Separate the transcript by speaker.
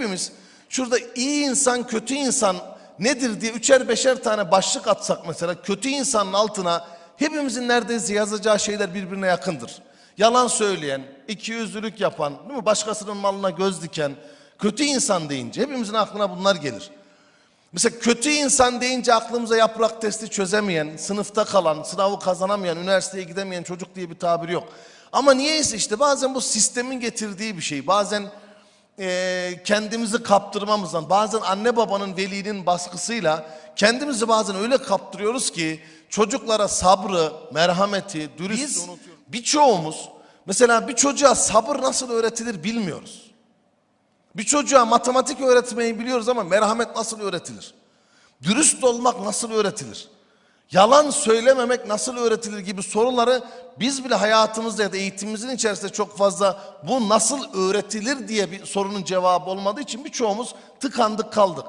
Speaker 1: hepimiz şurada iyi insan, kötü insan nedir diye üçer beşer tane başlık atsak mesela kötü insanın altına hepimizin neredeyse yazacağı şeyler birbirine yakındır. Yalan söyleyen, ikiyüzlülük yapan, değil mi? başkasının malına göz diken, kötü insan deyince hepimizin aklına bunlar gelir. Mesela kötü insan deyince aklımıza yaprak testi çözemeyen, sınıfta kalan, sınavı kazanamayan, üniversiteye gidemeyen çocuk diye bir tabir yok. Ama niyeyse işte bazen bu sistemin getirdiği bir şey. Bazen eee, kendimizi kaptırmamızdan, bazen anne babanın, velinin baskısıyla kendimizi bazen öyle kaptırıyoruz ki çocuklara sabrı, merhameti, dürüstlüğü unutuyoruz. Birçoğumuz mesela bir çocuğa sabır nasıl öğretilir bilmiyoruz. Bir çocuğa matematik öğretmeyi biliyoruz ama merhamet nasıl öğretilir? Dürüst olmak nasıl öğretilir? Yalan söylememek nasıl öğretilir gibi soruları biz bile hayatımızda ya da eğitimimizin içerisinde çok fazla bu nasıl öğretilir diye bir sorunun cevabı olmadığı için birçoğumuz tıkandık kaldık.